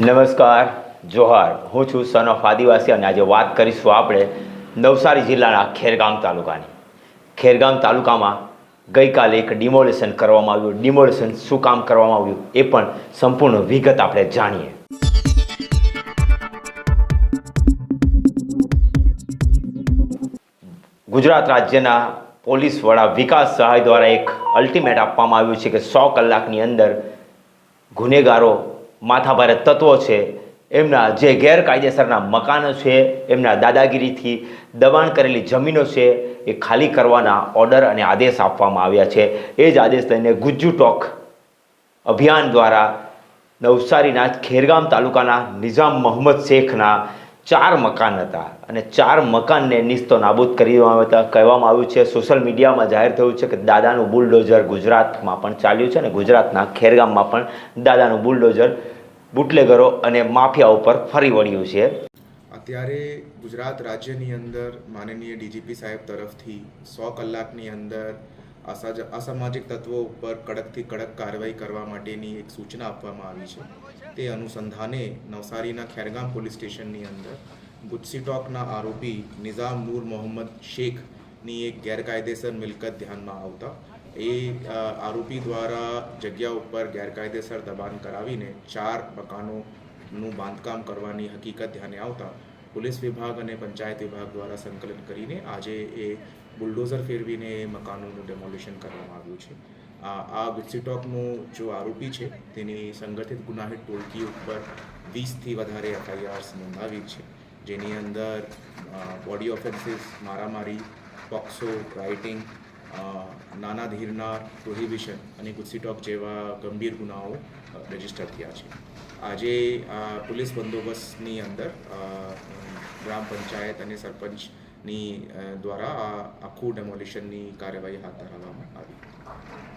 નમસ્કાર, જોહાર. હું છું સન ઓફ આદિવાસી અને આજે વાત કરીશું આપણે નવસારી જિલ્લાના ખેરગામ તાલુકાની. ખેરગામ તાલુકામાં ગઈકાલે એક ડિમોલેશન કરવામાં આવ્યું. ડિમોલેશન શું કામ કરવામાં આવ્યું એ પણ સંપૂર્ણ વિગત આપણે જાણીએ. ગુજરાત રાજ્યના પોલીસ વડા વિકાસ સહાય દ્વારા એક અલ્ટિમેટ આપવામાં આવ્યું છે કે સો કલાકની અંદર ગુનેગારો માથાભારે તત્વો છે, એમના જે ગેરકાયદેસરના મકાનો છે, એમના દાદાગીરીથી દબાણ કરેલી જમીનો છે, એ ખાલી કરવાના ઓર્ડર અને આદેશ આપવામાં આવ્યા છે. એ જ આદેશ લઈને ગુજ્જુ ટોક અભિયાન દ્વારા નવસારીના ખેરગામ તાલુકાના નિઝામ મોહમ્મદ શેખના ચાર મકાન હતા. અને ચાર મકાનને નિસ્તો નાબૂદ કરી કહેવામાં આવ્યું છે સોશિયલ મીડિયામાં જાહેર થયું છે કે દાદાનું બુલડોઝર ગુજરાતમાં પણ ચાલ્યું છે અને ગુજરાતના ખેરગામમાં પણ દાદાનું બુલડોઝર બુટલેગરો અને માફિયા ઉપર ફરી વળ્યું છે. અત્યારે ગુજરાત રાજ્યની અંદર માનનીય ડીજીપી સાહેબ તરફથી સો કલાકની અંદર અસામાજિક તત્વો ઉપર કડકથી કડક કાર્યવાહી કરવા માટેની એક સૂચના આપવામાં આવી છે. તે અનુસંધાને નવસારીના ખેરગામ પોલીસ સ્ટેશનની અંદર ગુજસીટોકના આરોપી નિઝામ નૂર મોહમ્મદ શેખની એક ગેરકાયદેસર મિલકત ધ્યાનમાં આવતા એ આરોપી દ્વારા જગ્યા ઉપર ગેરકાયદેસર દબાણ કરાવીને ચાર મકાનોનું બાંધકામ કરવાની હકીકત ધ્યાને આવતા પોલીસ વિભાગ અને પંચાયત વિભાગ દ્વારા સંકલન કરીને આજે એ બુલડોઝર ફેરવીને એ મકાનોનું ડેમોલિશન કરવામાં આવ્યું છે. આ ગુજસીટોકનો જો આરોપી છે, તેની સંગઠિત ગુનાહિત ટોળકી ઉપર વીસથી વધારે એફઆઈઆર્સ નોંધાવી છે. જેની અંદર બોડી ઓફેન્સીસ મારામારી પોક્સો રાઇટિંગ નાના ધીરના પ્રોહિબિશન અને ગુજસીટોક જેવા ગંભીર ગુનાઓ રજિસ્ટર થયા છે. આજે પોલીસ બંદોબસ્તની અંદર ગ્રામ પંચાયત અને સરપંચની દ્વારા આ આખું ડેમોલિશનની કાર્યવાહી હાથ ધરવામાં આવી પટેલ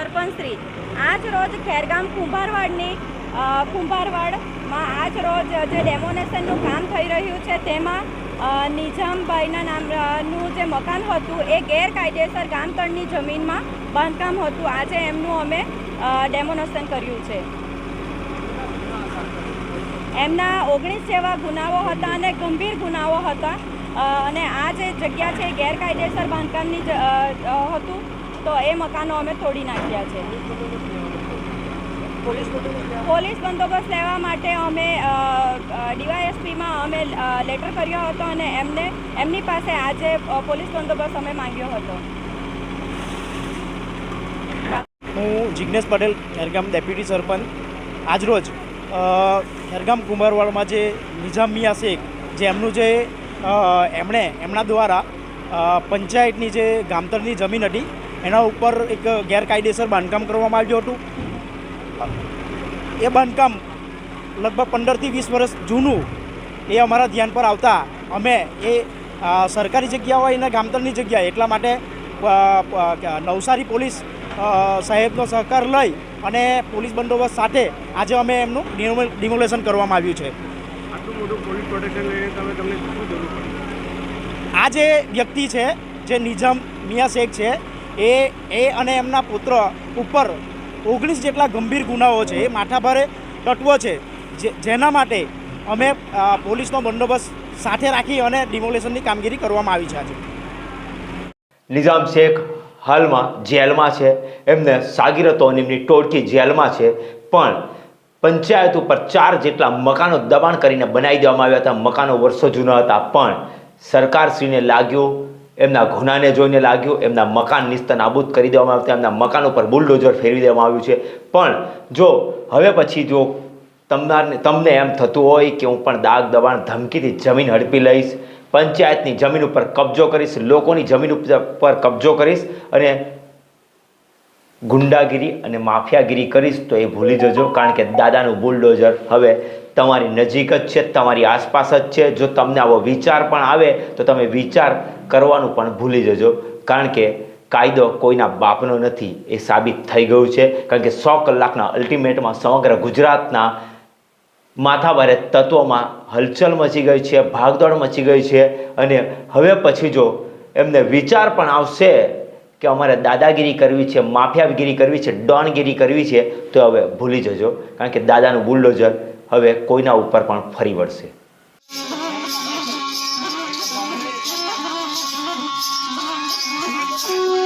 ખેરગામ સરપંચ શ્રી. આજ રોજ ખેરગામ કુંભારવાડની કુંભારવાડમાં આજ રોજ જે ડેમોનેશનનું કામ થઈ રહ્યું છે, તેમાં નિઝામભાઈના નામનું જે મકાન હતું, એ ગેરકાયદેસર ગામતળની જમીનમાં બાંધકામ હતું. આજે એમનું અમે ડેમોનેશન કર્યું છે. એમના ઓગણીસ જેવા ગુનાઓ હતા અને ગંભીર ગુનાઓ હતા. અને આ જે જગ્યા છે, એ ગેરકાયદેસર બાંધકામની હતું. તો એ મકાનો અમે તોડી નાખ્યા છે. પોલીસ બંદોબસ્ત લેવા માટે અમે ડીવાયએસપીમાં અમે લેટર કર્યો હતો અને એમને એમની પાસે આજે પોલીસ બંદોબસ્ત અમે માંગ્યો હતો. હું જિજ્ઞેશ પટેલ ખેરગામ ડેપ્યુટી સરપંચ. આજરોજ ખેરગામ કુંભારવાડમાં જે નિઝામ મિયા શેખ જે એમનું જે એમણે એમના દ્વારા પંચાયતની જે ગામતરની જમીન હતી એના ઉપર એક ગેરકાયદેસર બાંધકામ કરવામાં આવ્યું હતું. એ બાંધકામ લગભગ પંદરથી વીસ વર્ષ જૂનું એ અમારા ધ્યાન પર આવતા અમે એ સરકારી જગ્યા હોય અને ગામતરની જગ્યા એટલા માટે નવસારી પોલીસ સાહેબનો સહકાર લઈ અને પોલીસ બંદોબસ્ત સાથે આજે અમે એમનું ડિમોલેશન કરવામાં આવ્યું છે. આ જે વ્યક્તિ છે જે નિઝામ મિયા શેખ છે એ એ અને એમના પુત્ર ઉપર ઓગણીસ જેટલા ગંભીર ગુનાઓ છે, એ માથાભારે તત્વો છે જેના માટે અમે પોલીસનો બંદોબસ્ત સાથે રાખી અને ડિમોલેશનની કામગીરી કરવામાં આવી છે આજે. નિઝામ શેખ હાલમાં જેલમાં છે, એમને સાગીરતો એમની ટોળકી જેલમાં છે, પણ પંચાયત ઉપર ચાર જેટલા મકાનો દબાણ કરીને બનાવી દેવામાં આવ્યા હતા, મકાનો વર્ષો જૂના હતા, પણ સરકારશ્રીને લાગ્યું એમના ગુનાને જોઈને લાગ્યું, એમના મકાન નિસ્ત નાબૂદ કરી દેવામાં આવ્યું એમના મકાન ઉપર બુલડોઝર ફેરવી દેવામાં આવ્યું છે. પણ જો હવે પછી જો તમારને તમને એમ થતું હોય કે હું પણ દાગ દબાણ ધમકીથી જમીન હડપી લઈશ, પંચાયતની જમીન ઉપર કબજો કરીશ, લોકોની જમીન ઉપર કબજો કરીશ અને ગુંડાગીરી અને માફિયાગીરી કરીશ તો એ ભૂલી જજો, કારણ કે દાદાનું બુલડોઝર હવે તમારી નજીક જ છે, તમારી આસપાસ જ છે. જો તમને આવો વિચાર પણ આવે તો તમે વિચાર કરવાનું પણ ભૂલી જજો, કારણ કે કાયદો કોઈના બાપનો નથી, એ સાબિત થઈ ગયું છે. કારણ કે સો કલાકના અલ્ટિમેટમાં સમગ્ર ગુજરાતના માથાભારે તત્વોમાં હલચલ મચી ગઈ છે, ભાગદોડ મચી ગઈ છે. અને હવે પછી જો એમને વિચાર પણ આવશે કે અમારે દાદાગીરી કરવી છે, માફિયાગીરી કરવી છે, ડોનગીરી કરવી છે, તો હવે ભૂલી જજો, કારણ કે દાદાનું બુલ્ડોઝર હવે કોઈના ઉપર પણ ફરી વળશે Thank you.